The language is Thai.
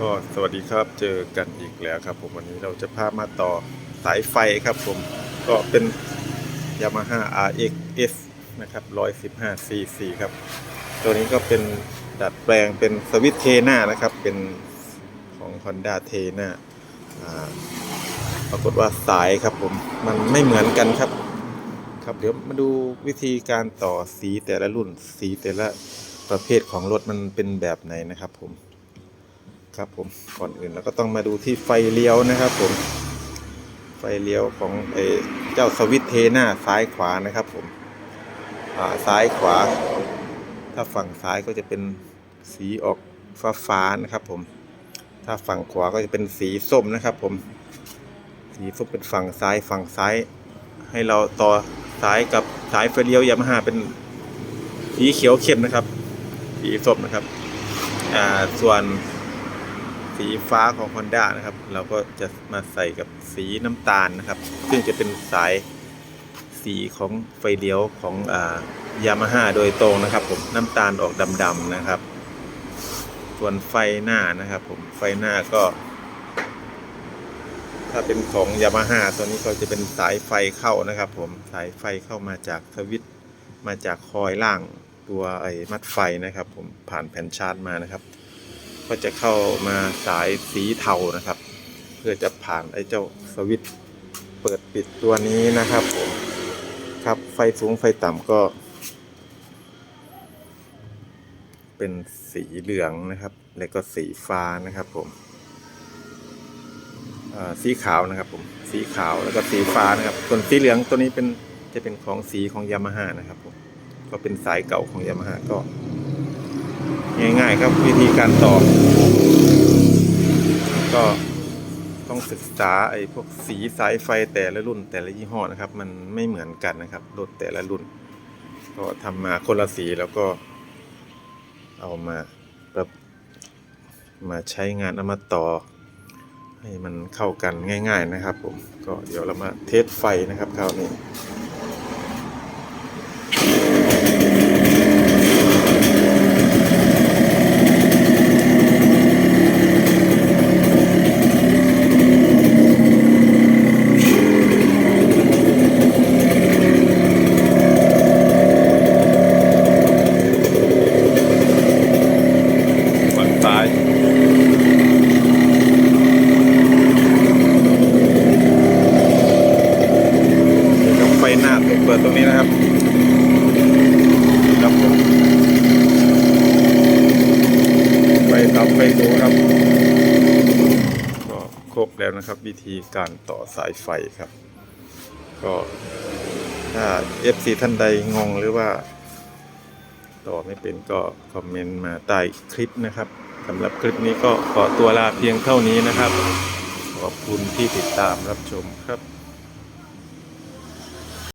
ก็สวัสดีครับเจอกันอีกแล้วครับ ผมวันนี้เราจะพามาต่อสายไฟครับผมก็เป็น Yamaha RX S นะครับ115 cc ครับ ตัวนี้ก็เป็นดัดแปลงเป็นสวิตเทน่านะครับ เป็นของ Honda เทน่าปรากฏว่าสายครับผมมันไม่เหมือนกันครับ ครับเดี๋ยวมาดูวิธีการต่อสีแต่ละรุ่นสีแต่ละประเภทของรถมันเป็นแบบไหนนะครับผม ครับผมก่อนอื่นเราก็ต้องมาดูที่ไฟเลี้ยวนะครับผมไฟเลี้ยวของเอเจ้าสวิตเทน้าซ้ายขวานะครับผมอ่าซ้ายขวา ถ้าฝั่งซ้ายก็จะเป็นสีออกฟ้าฟ้านะครับผมถ้าฝั่งขวาก็จะเป็นสีส้มนะครับผมสีส้มเป็นฝั่งซ้ายฝั่งซ้าย ให้เราต่อสายกับสายไฟเลี้ยวยามาฮ่าเป็นสีเขียวเข้มนะครับ สีส้มนะครับอ่าส่วน สีฟ้าของ Honda นะครับ เราก็จะมาใส่กับสีน้ำตาลนะครับ ซึ่งจะเป็นสายสีของไฟเลี้ยวของยามาฮ่าโดยตรงนะครับ ผมน้ำตาลออกดำๆนะครับ ส่วนไฟหน้านะครับ ผมไฟหน้าก็ ถ้าเป็นของยามาฮ่าตัวนี้ก็จะเป็นสายไฟเข้านะครับ ผมสายไฟเข้ามาจากสวิตมาจากคอยล่างตัวไอ้มัดไฟนะครับ ผมผ่านแผ่นชาร์จมานะครับ ก็จะเข้ามาสายสีเทานะครับ เพื่อจะผ่านไอ้เจ้าสวิตเปิดปิดตัวนี้นะครับผมครับไฟสูงไฟต่ำก็ เป็นสีเหลืองนะครับ แล้วก็สีฟ้านะครับผมสีขาวนะครับผมสีขาวแล้วก็สีฟ้านะครับส่วนสีเหลืองตัวนี้เป็นจะเป็นของสีของยามาฮ่านะครับผมก็เป็นสายเก่าของยามาฮ่าก็ ง่ายๆครับวิธีการต่อ ก็ต้องศึกษาไอ้พวกสีสายไฟแต่ละรุ่นแต่ละยี่ห้อนะครับ มันไม่เหมือนกันนะครับรถแต่ละรุ่น ก็ทำมาคนละสีแล้วก็เอามาแบบมาใช้งานเอามาต่อ ให้มันเข้ากันง่าย ๆนะครับ ผมก็เดี๋ยวเรามาเทสไฟนะครับคราวนี้ ฝั่งซ้ายเดี๋ยวกับไฟหน้าเปิดตรงนี้นะครับครับผมไฟต่ำไฟสูงครับ ก็ครบแล้วนะครับ วิธีการต่อสายไฟครับ ก็ถ้า FC ท่านใดงงหรือว่า ต่อไม่เป็นก็คอมเมนต์มาใต้คลิปนะครับสำหรับคลิปนี้ก็ขอตัวลาเพียงเท่านี้นะครับ ขอบคุณที่ติดตามรับชมครับ